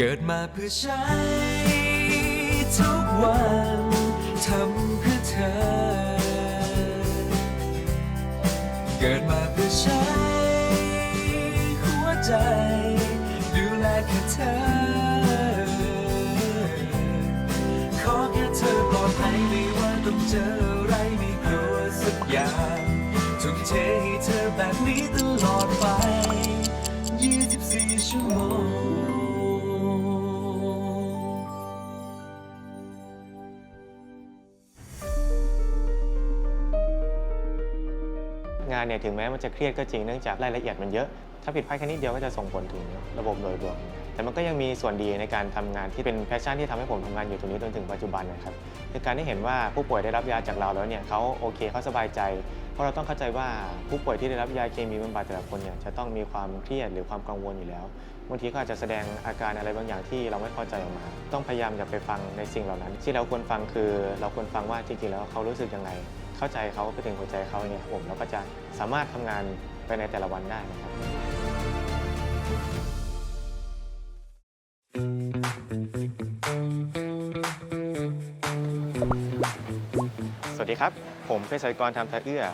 เกิดมาเพื่อใช้ทุกวันทำเพื่อเธอ เกิดมาเพื่อใช้หัวใจ ดูแลแค่เธอ ขอแค่เธอปลอดภัยไม่ว่าต้องเจออะไรไม่กลัวสักอย่างทุ่มเทให้เธอแบบนี้ตลอดไป เนี่ยถึงแม้มันจะเครียดก็จริงเนื่องจากรายละเอียดมันเยอะ ถ้าผิดพลาดแค่นิดเดียวก็จะส่งผลถึงระบบโดยรวม แต่มันก็ยังมีส่วนดีในการทำงานที่เป็นแพชชั่นที่ทำให้ผมทำงานอยู่ตรงนี้จนถึงปัจจุบันนะครับคือการที่เห็นว่าผู้ป่วยได้รับยาจากเราแล้วเนี่ยเขาโอเคเขาสบายใจ เพราะเราต้องเข้าใจว่าผู้ป่วยที่ได้รับยาเคมีบำบัดแต่ละคนเนี่ยจะต้องมีความเครียดหรือความกังวลอยู่แล้วบางทีก็อาจจะแสดงอาการอะไรบางอย่างที่เราไม่พอใจออกมา ต้องพยายามอย่าไปฟังในสิ่งเหล่านั้น ที่เราควรฟังคือเราควรฟังว่าจริงๆแล้วเขารู้สึกยังไง เข้าใจเขาไปถึงหัวใจเขาเนี่ยผมเราก็จะสามารถทำงานไปในแต่ละวันได้นะครับ สวัสดีครับ ผมเภสัชกรทำทัดเอื้อ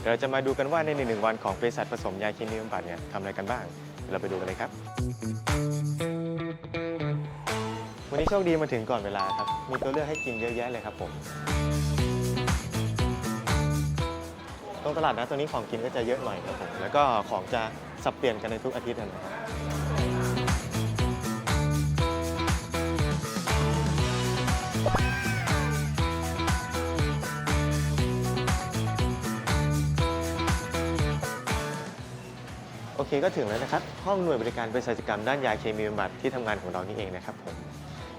เดี๋ยวเราจะมาดูกันว่าในหนึ่งวันของเภสัชผสมยาเคมีบำบัดเนี่ยทำอะไรกันบ้างเดี๋ยวเราไปดูกันเลยครับ วันนี้โชคดีมาถึงก่อนเวลาครับ มีตัวเลือกให้กินเยอะแยะเลยครับผม รงตลาดนะตัวนี้ของกินก็จะเยอะหน่อยครับผมแล้วก็ของจะสับเปลี่ยนกันในทุกอาทิตย์นะครับโอเคก็ถึงแล้วนะครับ ห้องหน่วยบริการเภสัชกรรมด้านยาเคมีบำบัดที่ทำงานของเรานี่เองนะครับผม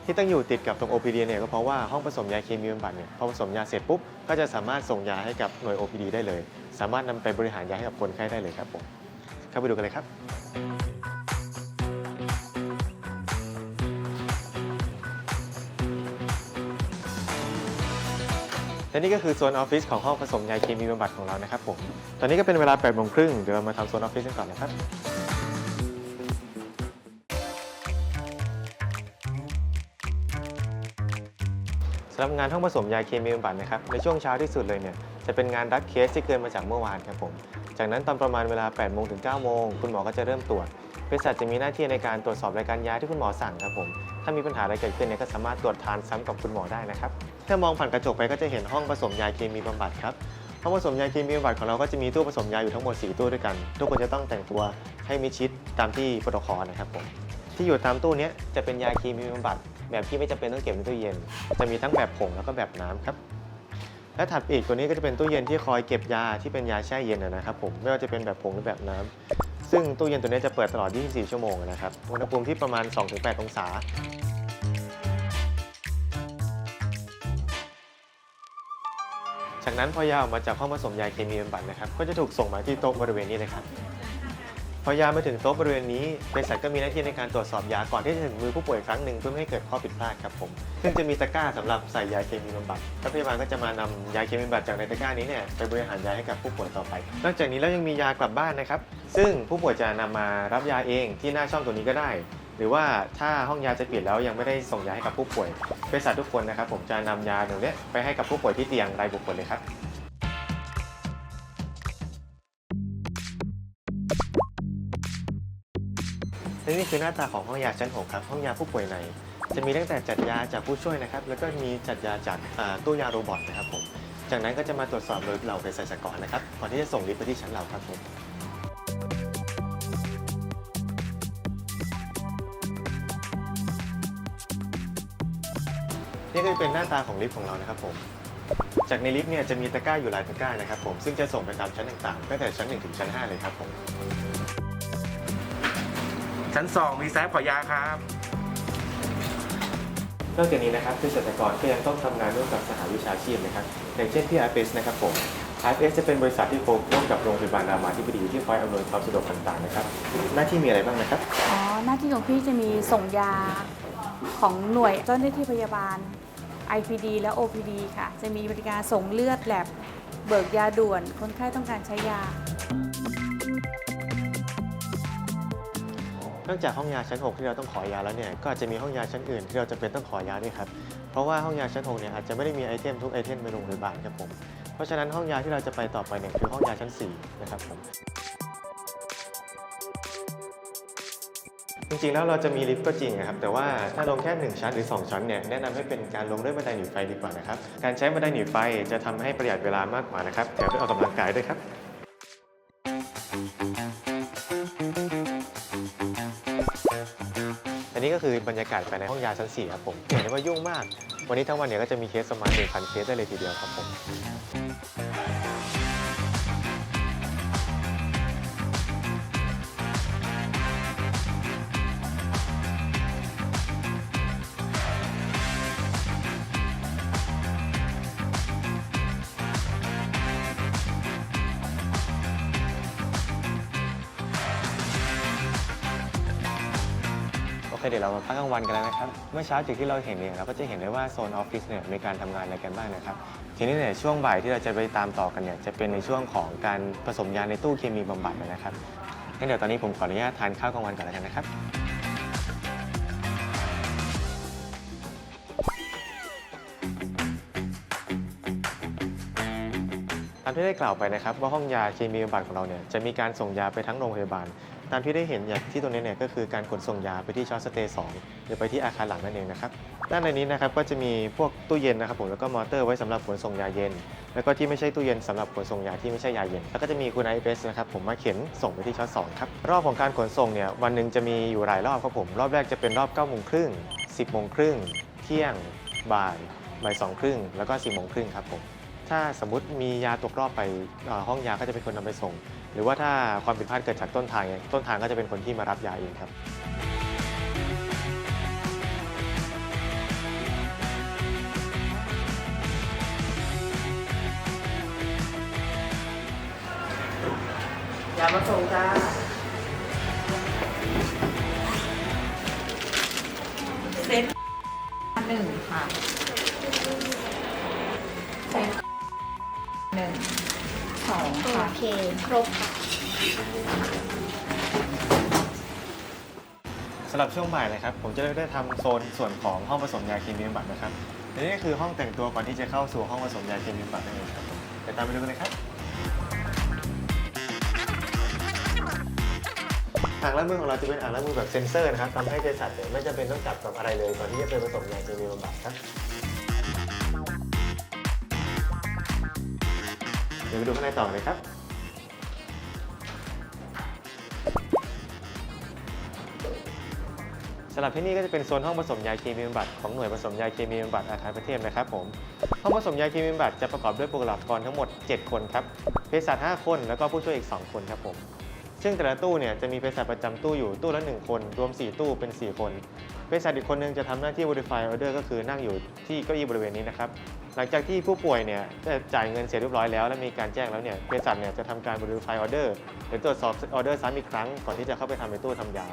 ที่ตั้งอยู่ติดกับตรง OPD เนี่ยก็เพราะว่าห้องผสมยาเคมีบำบัดเนี่ยพอผสมยาเสร็จปุ๊บก็จะสามารถส่งยาให้กับหน่วย OPD ได้เลย สามารถนำไปบริหารยาให้กับคนไข้ได้เลยครับผมเข้าไปดูกันเลยครับ และนี่ก็คือโซนออฟฟิศของห้องผสมยาเคมีบำบัดของเรานะครับผม ตอนนี้ก็เป็นเวลา8โมงครึ่งเดี๋ยวเรามาทำโซนออฟฟิศกันก่อนนะครับ สำหรับงานห้องผสมยาเคมีบำบัดนะครับในช่วงเช้าที่สุดเลยเนี่ยจะเป็นงานรับเคสที่เกินมาจากเมื่อวานครับผม จากนั้นตอนประมาณเวลา 8 โมงถึง 9 โมง คุณหมอก็จะเริ่มตรวจเภสัชจะมีหน้าที่ในการตรวจสอบรายการยาที่คุณหมอสั่งครับผม ถ้ามีปัญหาอะไรเกิดขึ้นเนี่ยก็สามารถตรวจทานซ้ำกับคุณหมอได้นะครับ ถ้ามองผ่านกระจกไปก็จะเห็นห้องผสมยาเคมีบำบัดครับ ห้องผสมยาเคมีบำบัดของเราก็จะมีตู้ผสมยาอยู่ทั้งหมด 4 ตู้ด้วยกัน ทุกคนจะต้องแต่งตัวให้มิชิดตามที่โปรโตคอลนะครับผม ที่อยู่ตามตู้นี้จะเป็นยาเคมีบำบัด แบบที่ไม่จำเป็นต้องเก็บในตู้เย็น จะมีทั้งแบบผงแล้วก็แบบน้ำครับ และถัดไปอีกตัวนี้ก็จะเป็นตู้เย็นที่คอยเก็บยาที่เป็นยาแช่เย็นนะครับผมไม่ว่าจะเป็นแบบผงหรือแบบน้ำซึ่งตู้เย็นตัวนี้จะเปิดตลอด 24 ชั่วโมงนะครับอุณหภูมิที่ประมาณ 2-8 องศา จากนั้นพอยาออกมาจากห้องผสมยาเคมีบำบัดนะครับ ก็จะถูกส่งมาที่โต๊ะบริเวณนี้เลยครับ พอยามาถึงโต๊ะบริเวณนี้เภสัชก็มีหน้าที่ในการตรวจสอบยาก่อนที่จะถึงมือผู้ป่วยครั้งหนึ่งเพื่อไม่ให้เกิดข้อผิดพลาดครับผมซึ่งจะมีตะกร้าสำหรับใส่ยาเคมีบำบัดแล้วพยาบาลก็จะมานำยาเคมีบำบัดจากในตะกร้านี้เนี่ยไปบริหารยาให้กับผู้ป่วยต่อไป นอกจากนี้แล้วยังมียากลับบ้านนะครับ ซึ่งผู้ป่วยจะนำมารับยาเองที่หน้าช่องตัวนี้ก็ได้ หรือว่าถ้าห้องยาจะปิดแล้วยังไม่ได้ส่งยาให้กับผู้ป่วยเภสัชทุกคนนะครับผมจะนำยาตรงนี้ไปให้กับผู้ป่วยที่เตียงรายบุคคลเลยครับ และนี่คือหน้าตาของห้องยาชั้น 6 ครับ ห้องยาผู้ป่วยใน จะมีตั้งแต่จัดยาจากผู้ช่วยนะครับ แล้วก็มีจัดยาจากอ่าตู้ยาโรบอทนะครับผม จากนั้นก็จะมาตรวจสอบโดยเหล่าเภสัชกรนะครับ ก่อนที่จะส่งลิฟต์ไปที่ชั้นเราครับผม นี่ก็เป็นหน้าตาของลิฟต์ของเรานะครับผม จากในลิฟต์เนี่ยจะมีตะกร้าอยู่หลายตะกร้านะครับผม ซึ่งจะส่งไปตามชั้นต่างๆ ตั้งแต่ชั้น 1 ถึงชั้น 5 เลยครับผม ชั้น 2 มีแซฟขอยาครับ นอกจากนี้นะครับเภสัชกรก็ยังต้องทำงานร่วมกับสหวิชาชีพนะครับอย่างเช่นที่ RPS นะครับผม RPS จะเป็นบริษัทที่โคร่วมกับโรงพยาบาลรามาธิบดีที่คอยอำนวยความสะดวกต่างๆนะครับหน้าที่มีอะไรบ้างนะครับ อ๋อ หน้าที่ของพี่จะมีส่งยาของหน่วยเจ้าหน้าที่พยาบาล IPD และ OPD ค่ะ จะมีบริการส่งเลือดแลบเบิกยาด่วน คนไข้ต้องการใช้ยา นอกจากห้องยาชั้น 6 ที่เราต้องขอยาแล้วเนี่ยก็อาจจะมีห้องยาชั้นอื่นที่เราจะเป็นต้องขอยาด้วยครับเพราะว่าห้องยาชั้น 6 เนี่ยอาจจะไม่ได้มีไอเทมทุกไอเทมในโรงพยาบาลครับผมเพราะฉะนั้นห้องยาที่เราจะไปต่อไปเนี่ยคือห้องยาชั้น 4 นะครับผมจริงๆ แล้วเราจะมีลิฟต์ก็จริงนะครับแต่ว่าถ้าลงแค่ 1 ชั้นหรือ 2 ชั้นเนี่ยแนะนำให้เป็นการลงด้วยบันไดหนีไฟดีกว่านะครับการใช้บันไดหนีไฟจะทำให้ประหยัดเวลามากกว่านะครับแถมได้ออกกำลังกายด้วยครับ ก็คือบรรยากาศภายในห้องยาชั้น4ครับผมเห็นได้ว่ายุ่งมาก วันนี้ทั้งวันเนี่ยก็จะมีเคสประมาณ1,000เคสได้เลยทีเดียวครับผม เดี๋ยวเรามาพักกลางวันกันแล้วนะครับ เมื่อเช้าจากที่เราเห็นเนี่ยเราก็จะเห็นได้ว่าโซนออฟฟิศเนี่ยมีการทำงานอะไรกันบ้างนะครับ ทีนี้เนี่ยช่วงบ่ายที่เราจะไปตามต่อกันเนี่ยจะเป็นในช่วงของการผสมยาในตู้เคมีบำบัดนะครับงั้นเดี๋ยวตอนนี้ผมขออนุญาตทานข้าวกลางวันก่อนแล้วกันนะครับตามที่ได้กล่าวไปนะครับว่าห้องยาเคมีบำบัดของเราเนี่ยจะมีการส่งยาไปทั้งโรงพยาบาล ตามที่ได้เห็นอย่างที่ตรงนี้เนี่ยก็คือการขนส่งยาไปที่ช็อตสเตย์สหรือไปที่อาคารหลังนั่นเองนะครับด้านในนี้นะครับก็จะมีพวกตู้เย็นนะครับผมแล้วก็มอเตอร์ไว้สำหรับขนส่งยาเย็น แล้วก็ที่ไม่ใช่ตู้เย็นสำหรับขนส่งยาที่ไม่ใช่ยาเย็น แล้วก็จะมีคุณไอเอสนะครับผมมาเข็นส่งไปที่ช็อตสองครับรอบของการขนส่งเนี่ยวันหนึ่งจะมีอยู่หลายรอบครับผมรอบแรกจะเป็นรอบ9ก้าโมงครึ่งสิบโมงครึ่งเที่ยงบ่ายบ่ายสองครึ่งแล้วก็สี่โมงครึ่งครับผมถ้าสมมติมียาตกรอบไปห้องยาก็จะเป็นคนนำไปส่ง หรือว่าถ้าความผิดพลาดเกิดจากต้นทางเนี่ยต้นทางก็จะเป็นคนที่มารับยาเองครับ ยามาส่งจ้าเซตหนึ่งค่ะเซตหนึ่ง สองโอค่ะ เค ครบค่ะ สำหรับช่วงบ่ายนะครับ ผมจะได้ทำโซนส่วนของห้องผสมยาเคมีบำบัดนะครับและนี่คือห้องแต่งตัวก่อนที่จะเข้าสู่ห้องผสมยาเคมีบำบัดนั่นเองครับผมเดี๋ยวตามไปดูกันเลยครับอ่างล้างมือของเราจะเป็นอ่างล้างมือแบบเซ็นเซอร์นะครับทำให้เภสัชเนี่ยไม่จำเป็นต้องจับกับอะไรเลยก่อนที่จะไปผสมยาเคมีบำบัดครับ ดี๋ยวไปดูข้างในต่อเลยครับสำหรับที่นี่ก็จะเป็นโซนห้องผสมยาเคมีบำบัดของหน่วยผสมยาเคมีบำบัดอาคารประเทศนะครับผมห้องผสมยาเคมีบำบัดจะประกอบด้วยบุคลากรทั้งหมด 7 คนครับเภสัช5คนแล้วก็ผู้ช่วยอีก 2 คนครับผมซึ่งแต่ละตู้เนี่ยจะมีเภสัชประจำตู้อยู่ตู้ละ 1 คน รวม 4 ตู้เป็น 4 คนเภสัชอีกคนนึงจะทำหน้าที่ verify order ก็คือนั่งอยู่ที่เก้าอี้บริเวณนี้นะครับ หลังจากที่ผู้ป่วยเนี่ยได้จ่ายเงินเสร็จเรียบร้อยแล้วและมีการแจ้งแล้วเนี่ยเภสัชเนี่ยจะทำการ verify order หรือตรวจสอบ order ซ้ำอีกครั้งก่อนที่จะเข้าไปทำในตู้ทำยา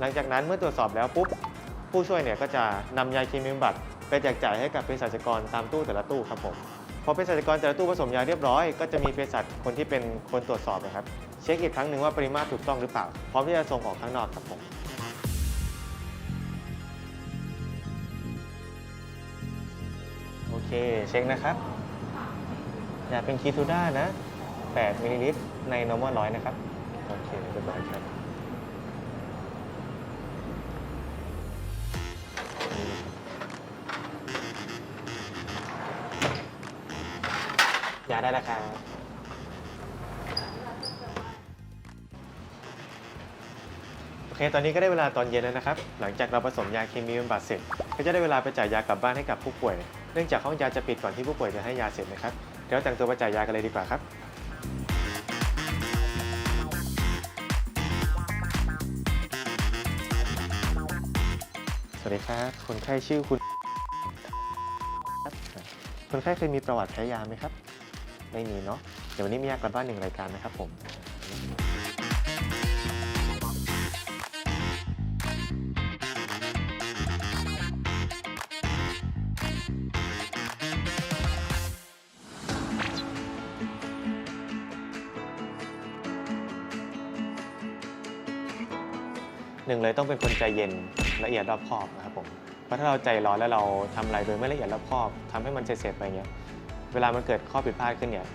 หลังจากนั้นเมื่อตรวจสอบแล้วปุ๊บผู้ช่วยเนี่ยก็จะนำยาเคมีบำบัดไปแจกจ่ายให้กับเภสัชกรตามตู้แต่ละตู้ครับผมพอเภสัชกรแต่ละตู้ผสมยาเรียบร้อยก็จะมีเภสัชคนที่เป็นคนตรวจสอบนะครับเช็คอีกครั้งหนึ่งว่าปริมาตรถูกต้องหรือเปล่าพร้อมที่จะส่งออกข้างนอกครับผม เค เช็คนะครับยาเป็นคีทูด้านะ 8 มิลลิลิตรใน normal ร้อยนะครับ โอเคเรียบร้อยครับยาได้ราคาโอเค ตอนนี้ก็ได้เวลาตอนเย็นแล้วนะครับ หลังจากเราผสมยาเคมีบำบัดเสร็จ ก็จะได้เวลาไปจ่ายยากลับบ้านให้กับผู้ป่วย นื่องจากห้องยาจะปิดก่อนที่ผู้ป่วยจะให้ยาเสร็จนะครับ เดี๋ยวแต่งตัวไปจ่ายยากันเลยดีกว่าครับสวัสดีครับคนไข้ชื่อคุณคนไข้เคยมีประวัติแพ้ยาไหมครับ ไม่มีเนาะเดี๋ยววันนี้มียากลับบ้านหนึ่งรายการนะครับผม หนึ่งเลยต้องเป็นคนใจเย็นละเอียดรอบคอบนะครับผมเพราะถ้าเราใจร้อนแล้วเราทำอะไรโดยไม่ละเอียดรอบคอบทำให้มันเสร็จไปเงี้ยเวลามันเกิดข้อผิดพลาดขึ้นเนี่ย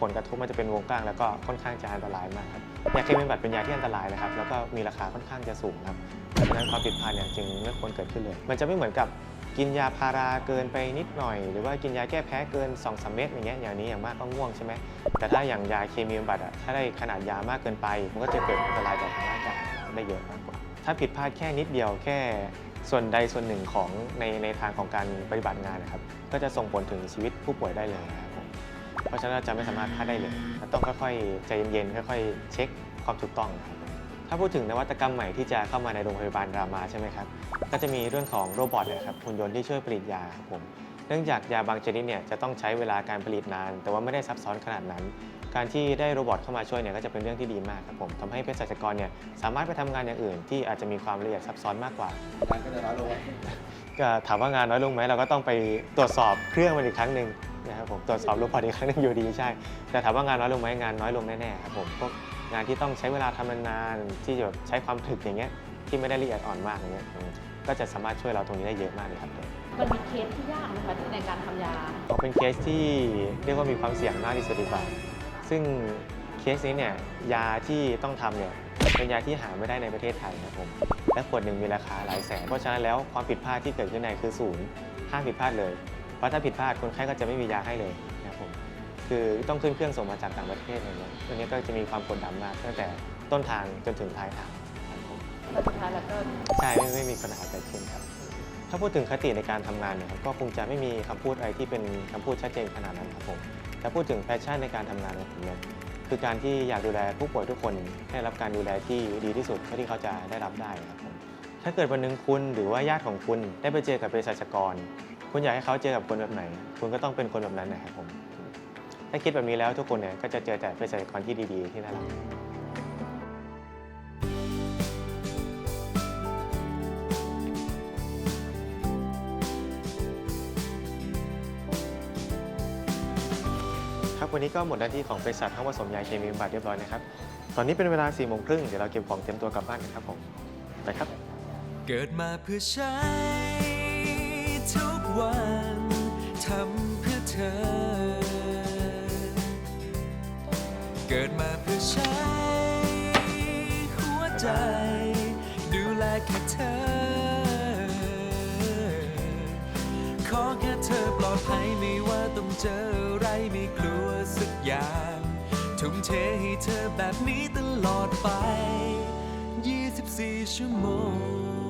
ผลกระทบมันจะเป็นวงกว้างแล้วก็ค่อนข้างจะอันตรายมากครับยาเคมีบำบัดเป็นยาที่อันตรายนะครับแล้วก็มีราคาค่อนข้างจะสูงครับเพราะฉะนั้นความผิดพลาดเนี่ยจึงไม่ควรเกิดขึ้นเลย มันจะไม่เหมือนกับกินยาพาราเกินไปนิดหน่อย หรือว่ากินยาแก้แพ้เกิน2อสเม็ดอย่างเงี้ยอย่างนี้อย่างมากก็ง่วงใช่ไหมแต่ถ้าอย่างยาเคมีบำบัดอะถ้าได้ขนาดยา มากเกินไป มันก็จะเกิดอันตรายต่อทางร่างกายได้เยอะมากกว่า ถ้าผิดพลาดแค่นิดเดียวแค่ส่วนใดส่วนหนึ่งของในในทางของการปฏิบัติงานนะครับ ก็จะส่งผลถึงชีวิตผู้ป่วยได้เลยครับผมเพราะฉะนั้นเราจะไม่สามารถพลาดได้เลยต้องค่อยๆใจเย็นๆค่อย ๆ เช็คความถูกต้องนะครับถ้าพูดถึงนวัตกรรมใหม่ที่จะเข้ามาในโรงพยาบาลรามาใช่ไหมครับ ก็จะมีเรื่องของโรบอทนะครับหุ่นยนต์ที่ช่วยผลิตยาครับผม เนื่องจากยาบางชนิดเนี่ยจะต้องใช้เวลาการผลิตนาน แต่ว่าไม่ได้ซับซ้อนขนาดนั้น การที่ได้โรบอทเข้ามาช่วยเนี่ยก็จะเป็นเรื่องที่ดีมากครับผมทำให้เภสัชกรเนี่ยสามารถไปทำงานอย่างอื่น ที่อาจจะมีความละเอียดซับซ้อนมากกว่า งานก็จะน้อยลงก็ถามว่างานน้อยลงไหมเราก็ต้องไปตรวจสอบเครื่องมันอีกครั้งหนึ่งนะครับผมตรวจสอบโรบอทอีกครั้งหนึ่งอยู่ดีใช่ แต่ถามว่างานน้อยลงไหมงานน้อยลงแน่ๆครับผมพวกงานที่ต้องใช้เวลาทำนานๆที่จะแบบใช้ความถึกอย่างเงี้ยที่ไม่ได้ละเอียดอ่อนมากอย่างเงี้ยอืมก็จะสามารถช่วยเราตรงนี้ได้เยอะมากเลยครับผมมันมีเคสที่ยากไหมคะในการทำยาบอกเป็นเคสที่เรียกว่ามีความเสี่ยงมากที่สุดดีกว่า ซึ่งเคสนี้เนี่ยยาที่ต้องทำเนี่ยเป็นยาที่หาไม่ได้ในประเทศไทยครับผม และขวดหนึ่งมีราคาหลายแสน เพราะฉะนั้นแล้วความผิดพลาดที่เกิดขึ้นในคือศูนย์ห้ามผิดพลาดเลย เพราะถ้าผิดพลาดคนไข้ก็จะไม่มียาให้เลยนะครับผม คือต้องขึ้นเครื่องส่งมาจากต่างประเทศอะไรเงี้ยตรงนี้ก็จะมีความกดดันมากตั้งแต่ต้นทางจนถึงท้ายทางครับผมแล้วสุดท้ายแล้วก็ใช่ไม่ไม่มีปัญหาเกิดขึ้นครับ ถ้าพูดถึงคติในการทำงานเนี่ยครับก็คงจะไม่มีคำพูดอะไรที่เป็นคำพูดชัดเจนขนาดนั้นครับผม ถ้าพูดถึงแพชชั่นในการทำงานของผมเนี่ยคือการที่อยากดูแลผู้ป่วยทุกคนให้รับการดูแลที่ดีที่สุดเท่าที่เขาจะได้รับได้ครับผมถ้าเกิดวันหนึ่งคุณหรือว่าญาติของคุณได้ไปเจอกับเภสัชกร คุณอยากให้เขาเจอกับคนแบบไหน คุณก็ต้องเป็นคนแบบนั้นนะครับผมถ้าคิดแบบนี้แล้วทุกคนเนี่ยก็จะเจอแต่เภสัชกรที่ดีๆที่น่ารัก ครับวันนี้ก็หมดหน้าที่ของบริษัทห้องผสมยาเคมีบำบัดเรียบร้อยนะครับ ตอนนี้เป็นเวลา4ี่โมงครึ่งเดี๋ยวเราเก็บของเตรียมตัวกลับบ้านกันครับผมไปครับ เกิดมาเพื่อใช้ทุกวันทำเพื่อเธอ เกิดมาเพื่อใช้หัวใจ ดูแลแค่เธอ ขอแค่เธอปลอดภัยไม่ว่าต้องเจอ ไม่กลัวสักอย่าง ทุ่มเทให้เธอแบบนี้ตลอดไป 24 ชั่วโมง